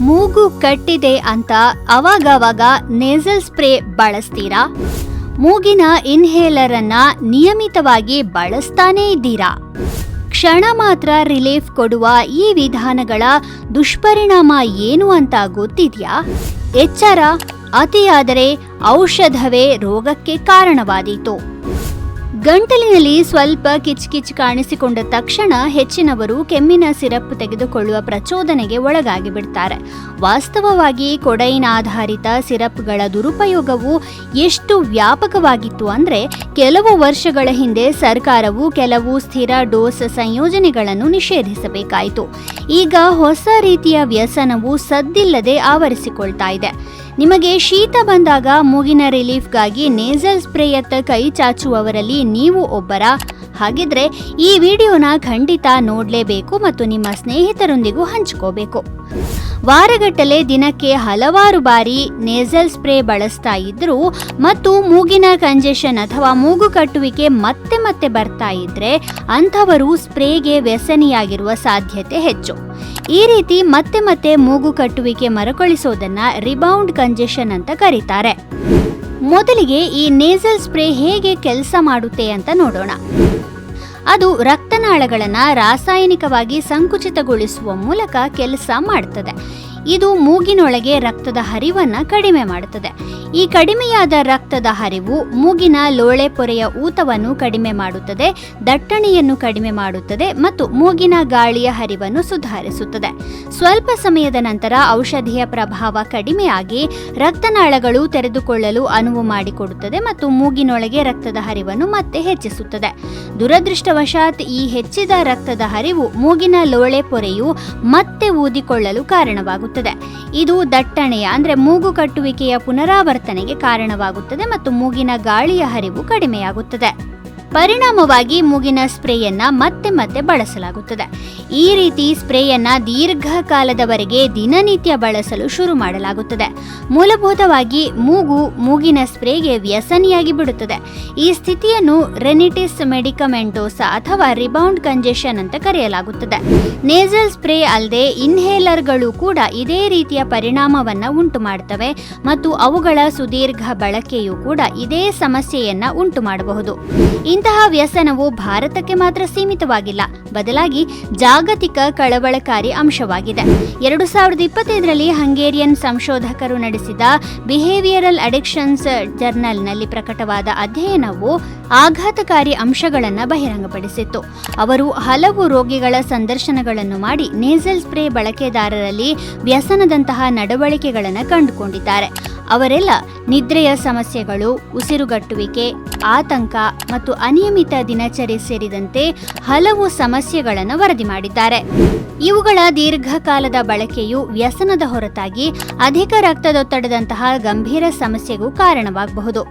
ಮೂಗು ಕಟ್ಟಿದೆ ಅಂತ ಅವಾಗವಾಗ ನೇಸಲ್ ಸ್ಪ್ರೇ ಬಳಸ್ತೀರಾ? ಮೂಗಿನ ಇನ್ಹೇಲರ್ ಅನ್ನ ನಿಯಮಿತವಾಗಿ ಬಳಸ್ತಾನೇ ಇದ್ದೀರಾ? ಕ್ಷಣ ಮಾತ್ರ ರಿಲೀಫ್ ಕೊಡುವ ಈ ವಿಧಾನಗಳ ದುಷ್ಪರಿಣಾಮ ಏನು ಅಂತ ಗೊತ್ತಿದ್ಯಾ? ಎಚ್ಚರ? ಅತಿಯಾದರೆ ಔಷಧವೇ ರೋಗಕ್ಕೆ ಕಾರಣವಾದೀತು. ಗಂಟಲಿನಲ್ಲಿ ಸ್ವಲ್ಪ ಕಿಚ್ಕಿಚ್ ಕಾಣಿಸಿಕೊಂಡ ತಕ್ಷಣ ಹೆಚ್ಚಿನವರು ಕೆಮ್ಮಿನ ಸಿರಪ್ ತೆಗೆದುಕೊಳ್ಳುವ ಪ್ರಚೋದನೆಗೆ ಒಳಗಾಗಿ ಬಿಡ್ತಾರೆ. ವಾಸ್ತವವಾಗಿ ಕೊಡೈನ್ ಆಧಾರಿತ ಸಿರಪ್ಗಳ ದುರುಪಯೋಗವು ಎಷ್ಟು ವ್ಯಾಪಕವಾಗಿತ್ತು ಅಂದರೆ ಕೆಲವು ವರ್ಷಗಳ ಹಿಂದೆ ಸರ್ಕಾರವು ಕೆಲವು ಸ್ಥಿರ ಡೋಸ್ ಸಂಯೋಜನೆಗಳನ್ನು ನಿಷೇಧಿಸಬೇಕಾಯಿತು. ಈಗ ಹೊಸ ರೀತಿಯ ವ್ಯಸನವು ಸದ್ದಿಲ್ಲದೆ ಆವರಿಸಿಕೊಳ್ತಾ ಇದೆ. ನಿಮಗೆ ಶೀತ ಬಂದಾಗ ಮೂಗಿನ ರಿಲೀಫ್ಗಾಗಿ ನೇಸಲ್ ಸ್ಪ್ರೇಯತ್ತ ಕೈ ಚಾಚುವವರಲ್ಲಿ ನೀವು ಒಬ್ಬರ. ಹಾಗಿದ್ರೆ ಈ ವಿಡಿಯೋನ ಖಂಡಿತ ನೋಡಲೇಬೇಕು ಮತ್ತು ನಿಮ್ಮ ಸ್ನೇಹಿತರೊಂದಿಗೂ ಹಂಚ್ಕೋಬೇಕು. ವಾರಗಟ್ಟಲೆ ದಿನಕ್ಕೆ ಹಲವಾರು ಬಾರಿ ನೇಸಲ್ ಸ್ಪ್ರೇ ಬಳಸ್ತಾ ಇದ್ರು ಮತ್ತು ಮೂಗಿನ ಕಂಜೆಷನ್ ಅಥವಾ ಮೂಗು ಕಟ್ಟುವಿಕೆ ಮತ್ತೆ ಮತ್ತೆ ಬರ್ತಾ ಇದ್ರೆ ಅಂಥವರು ಸ್ಪ್ರೇಗೆ ವ್ಯಸನಿಯಾಗಿರುವ ಸಾಧ್ಯತೆ ಹೆಚ್ಚು. ಈ ರೀತಿ ಮತ್ತೆ ಮತ್ತೆ ಮೂಗು ಕಟ್ಟುವಿಕೆ ಮರುಕಳಿಸೋದನ್ನ ರಿಬೌಂಡ್ ಕಂಜೆಷನ್ ಅಂತ ಕರೀತಾರೆ. ಮೊದಲಿಗೆ ಈ ನೇಸಲ್ ಸ್ಪ್ರೇ ಹೇಗೆ ಕೆಲಸ ಮಾಡುತ್ತೆ ಅಂತ ನೋಡೋಣ. ಅದು ರಕ್ತನಾಳಗಳನ್ನು ರಾಸಾಯನಿಕವಾಗಿ ಸಂಕುಚಿತಗೊಳಿಸುವ ಮೂಲಕ ಕೆಲಸ ಮಾಡ್ತದೆ. ಇದು ಮೂಗಿನೊಳಗೆ ರಕ್ತದ ಹರಿವನ್ನು ಕಡಿಮೆ ಮಾಡುತ್ತದೆ. ಈ ಕಡಿಮೆಯಾದ ರಕ್ತದ ಹರಿವು ಮೂಗಿನ ಲೋಳೆ ಪೊರೆಯ ಊತವನ್ನು ಕಡಿಮೆ ಮಾಡುತ್ತದೆ, ದಟ್ಟಣೆಯನ್ನು ಕಡಿಮೆ ಮಾಡುತ್ತದೆ ಮತ್ತು ಮೂಗಿನ ಗಾಳಿಯ ಹರಿವನ್ನು ಸುಧಾರಿಸುತ್ತದೆ. ಸ್ವಲ್ಪ ಸಮಯದ ನಂತರ ಔಷಧಿಯ ಪ್ರಭಾವ ಕಡಿಮೆಯಾಗಿ ರಕ್ತನಾಳಗಳು ತೆರೆದುಕೊಳ್ಳಲು ಅನುವು ಮಾಡಿಕೊಡುತ್ತದೆ ಮತ್ತು ಮೂಗಿನೊಳಗೆ ರಕ್ತದ ಹರಿವನ್ನು ಮತ್ತೆ ಹೆಚ್ಚಿಸುತ್ತದೆ. ದುರದೃಷ್ಟವಶಾತ್ ಈ ಹೆಚ್ಚಿದ ರಕ್ತದ ಹರಿವು ಮೂಗಿನ ಲೋಳೆ ಪೊರೆಯು ಮತ್ತೆ ಊದಿಕೊಳ್ಳಲು ಕಾರಣವಾಗುತ್ತದೆ. ಇದು ದಟ್ಟಣೆಯ ಅಂದರೆ ಮೂಗು ಕಟ್ಟುವಿಕೆಯ ಪುನರಾವರ್ತನೆಗೆ ಕಾರಣವಾಗುತ್ತದೆ ಮತ್ತು ಮೂಗಿನ ಗಾಳಿಯ ಹರಿವು ಕಡಿಮೆಯಾಗುತ್ತದೆ. ಪರಿಣಾಮವಾಗಿ ಮೂಗಿನ ಸ್ಪ್ರೇಯನ್ನ ಮತ್ತೆ ಮತ್ತೆ ಬಳಸಲಾಗುತ್ತದೆ. ಈ ರೀತಿ ಸ್ಪ್ರೇಯನ್ನ ದೀರ್ಘಕಾಲದವರೆಗೆ ದಿನನಿತ್ಯ ಬಳಸಲು ಶುರು ಮಾಡಲಾಗುತ್ತದೆ. ಮೂಲಭೂತವಾಗಿ ಮೂಗು ಮೂಗಿನ ಸ್ಪ್ರೇಗೆ ವ್ಯಸನಿಯಾಗಿ ಬಿಡುತ್ತದೆ. ಈ ಸ್ಥಿತಿಯನ್ನು ರೆನಿಟಿಸ್ ಮೆಡಿಕಮೆಂಟೋಸ ಅಥವಾ ರಿಬೌಂಡ್ ಕಂಜೆಷನ್ ಅಂತ ಕರೆಯಲಾಗುತ್ತದೆ. ನೇಸಲ್ ಸ್ಪ್ರೇ ಅಲ್ಲದೆ ಇನ್ಹೇಲರ್ಗಳು ಕೂಡ ಇದೇ ರೀತಿಯ ಪರಿಣಾಮವನ್ನ ಉಂಟು ಮಾಡುತ್ತವೆ ಮತ್ತು ಅವುಗಳ ಸುದೀರ್ಘ ಬಳಕೆಯು ಕೂಡ ಇದೇ ಸಮಸ್ಯೆಯನ್ನ ಉಂಟು ಮಾಡಬಹುದು ಇಂತಹ ವ್ಯಸನವು ಭಾರತಕ್ಕೆ ಮಾತ್ರ ಸೀಮಿತವಾಗಿಲ್ಲ. ಬದಲಾಗಿ ಜಾಗತಿಕ ಕಳವಳಕಾರಿ ಅಂಶವಾಗಿದೆ. ಎರಡು ಸಾವಿರದ ಇಪ್ಪತ್ತೈದರಲ್ಲಿ ಹಂಗೇರಿಯನ್ ಸಂಶೋಧಕರು ನಡೆಸಿದ ಬಿಹೇವಿಯರಲ್ ಅಡಿಕ್ಷನ್ಸ್ ಜರ್ನಲ್ನಲ್ಲಿ ಪ್ರಕಟವಾದ ಅಧ್ಯಯನವು ಆಘಾತಕಾರಿ ಅಂಶಗಳನ್ನು ಬಹಿರಂಗಪಡಿಸಿತ್ತು. ಅವರು ಹಲವು ರೋಗಿಗಳ ಸಂದರ್ಶನಗಳನ್ನು ಮಾಡಿ, ನೇಸಲ್ ಸ್ಪ್ರೇ ಬಳಕೆದಾರರಲ್ಲಿ ವ್ಯಸನದಂತಹ ನಡವಳಿಕೆಗಳನ್ನು ಕಂಡುಕೊಂಡಿದ್ದಾರೆ. ಅವರೆಲ್ಲ ನಿದ್ರೆಯ ಸಮಸ್ಯೆಗಳು, ಉಸಿರುಗಟ್ಟುವಿಕೆ, ಆತಂಕ ಮತ್ತು ಅನಿಯಮಿತ ದಿನಚರಿ ಸೇರಿದಂತೆ ಹಲವು ಸಮಸ್ಯೆಗಳನ್ನು ವರದಿ ಮಾಡಿದ್ದಾರೆ. ಇವುಗಳ ದೀರ್ಘಕಾಲದ ಬಳಕೆಯು ವ್ಯಸನದ ಹೊರತಾಗಿ ಅಧಿಕ ರಕ್ತದೊತ್ತಡದಂತಹ ಗಂಭೀರ ಸಮಸ್ಯೆಗೂ ಕಾರಣವಾಗಬಹುದು.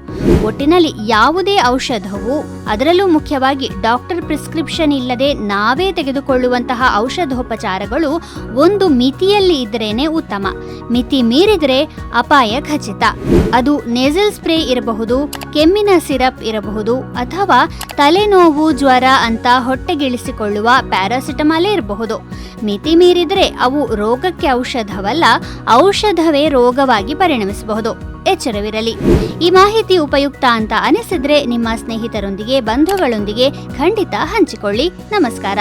ಒಟ್ಟಿನಲ್ಲಿ ಯಾವುದೇ ಔಷಧವು ಅದರಲ್ಲೂ ಮುಖ್ಯವಾಗಿ ಡಾಕ್ಟರ್ ಪ್ರಿಸ್ಕ್ರಿಪ್ಷನ್ ಇಲ್ಲದೆ ನಾವೇ ತೆಗೆದುಕೊಳ್ಳುವಂತಹ ಔಷಧೋಪಚಾರಗಳು ಒಂದು ಮಿತಿಯಲ್ಲಿ ಇದ್ರೇನೆ ಉತ್ತಮ. ಮಿತಿ ಮೀರಿದರೆ ಅಪಾಯ ಖಚಿತ ಅದು ನೇಸಲ್ ಸ್ಪ್ರೇ ಇರಬಹುದು, ಕೆಮ್ಮಿನ ಸಿರಪ್ ಇರಬಹುದು ಅಥವಾ ತಲೆನೋವು, ಜ್ವರ ಅಂತ ಹೊಟ್ಟೆಗಿಳಿಸಿಕೊಳ್ಳುವ ಪ್ಯಾರಾಸಿಟಮಾಲೇ ಇರಬಹುದು. ಮಿತಿ ಮೀರಿದರೆ ಅವು ರೋಗಕ್ಕೆ ಔಷಧವಲ್ಲ, ಔಷಧವೇ ರೋಗವಾಗಿ ಪರಿಣಮಿಸಬಹುದು. ಎಚ್ಚರವಿರಲಿ. ಈ ಮಾಹಿತಿ ಉಪಯುಕ್ತ ಅಂತ ಅನಿಸಿದ್ರೆ ನಿಮ್ಮ ಸ್ನೇಹಿತರೊಂದಿಗೆ, ಬಂಧುಗಳೊಂದಿಗೆ ಖಂಡಿತ ಹಂಚಿಕೊಳ್ಳಿ. ನಮಸ್ಕಾರ.